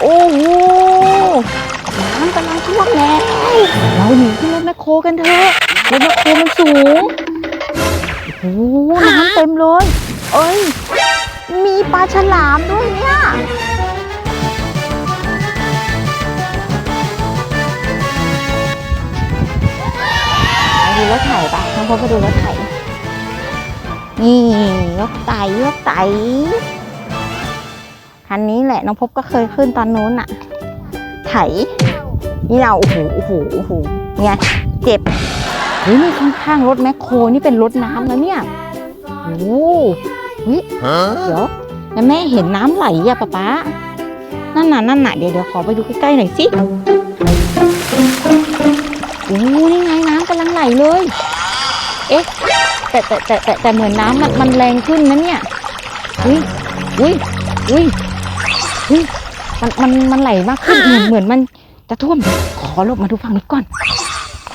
โอ้โหน้ำกำลังท่วมแล้ว เราหนีขึ้นรถแมคโครกันเถอะรถแมคโครมันสูง โอ้โหน้ำเต็มเลย เอ้ย มีปลาฉลามด้วยเนี่ย ไปดูรถไถไปน้องพบไปดูรถไถนี่รถไถรถไถ คันนี้แหละน้องพบก็เคยขึ้นตอนนู้นอะไถนี่เราโอ้โหโอ้โหโอ้โหไงเจ็บเฮ้ยนี่ข้างๆรถแมคโครนี่เป็นรถน้ำแล้วเนี่ยโอ้โหเฮ้ยเดี๋ยวแล้วแม่เห็นน้ำไหลอะป๊าป๊านั่นน่ะนั่นน่ะเดี๋ยวเดี๋ยวขอไปดูใกล้ๆหน่อยสิโอ้นี่ไงน้ำกำลังไหลเลย เอ๊ะแต่แต่แต่แต่แต่เหมือนน้ำมันมันแรงขึ้นนะเนี่ย อุ้ยอุ้ยอุ้ย อุ้ยมันมันมันไหลมากขึ้นเหมือนเหมือนมันจะท่วมเดี๋ยวขอหลบมาดูฝั่งนี้ก่อน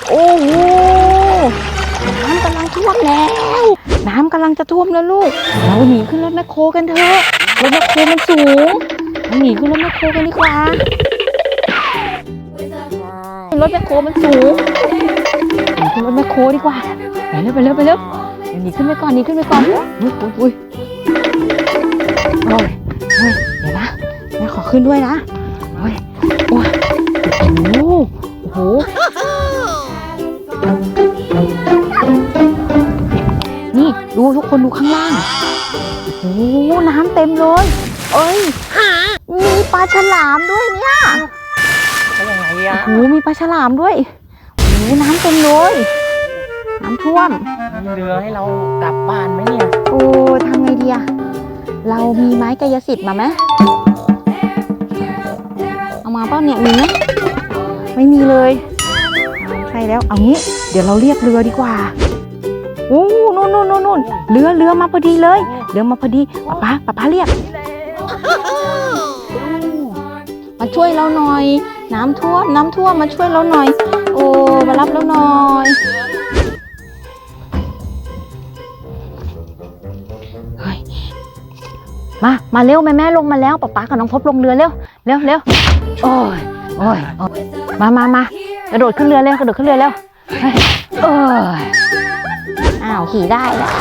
โอ้โหน้ำกำลังท่วมแล้ว น้ำกำลังจะท่วมแล้วลูก เราหนีขึ้นรถแมคโครกันเถอะ รถแมคโครมันสูงเราหนีขึ้นรถแมคโครกันดีกว่า รถแมคโครมันสูงหนีขึ้นรถแมคโครดีกว่า ไปเร็วไปเร็วไปเร็วเดี๋ยวหนีขึ้นไปก่อนหนีขึ้นไปก่อนอุ้ยอุ้ย ขอขึ้นด้วยนะโอ้ยโอ้ยโอ้โหโอ้โหนี่ดูทุกคนดูข้างล่างโอ้โหน้ำเต็มเลย เอ้ยมีปลาฉลามด้วยเนี่ยเป็นยังไงโอ้อะโหมีปลาฉลามด้วยโอ้โหน้ำเต็มเลยน้ำท่วมมีเรือให้เรากลับบ้านไหมเนี่ยโอ้ทำไงดีอะเรามีไม้กายสิทธิ์มาไหม เอามาปล่าเนี่ยมีไหมไม่มีเลยใช่แล้วเอางี้ เดี๋ยวเราเรียกเรือดีกว่าโอ้นู่นนู่นนู่นนู่นเรือเรือมาพอดีเลยเรือมาพอดีป๊าป๊าป๊าป๊าเรียกมาช่วยเราหน่อย น้ำท่วมน้ำท่วมมาช่วยเราหน่อย โอ้มารับเราหน่อยเฮ้ยมา มาเร็วแม่แม่ลงมาแล้วป๊าป๊ากับน้องพบลงเรือเร็ว เร็วเร็วโอ้ยโอ้ยโอ้ยมามามากระโดดขึ้นเรือเร็วกระโดดขึ้นเรือเร็วเฮ้ยโอ้ยอ้าวขี่ได้แล้ว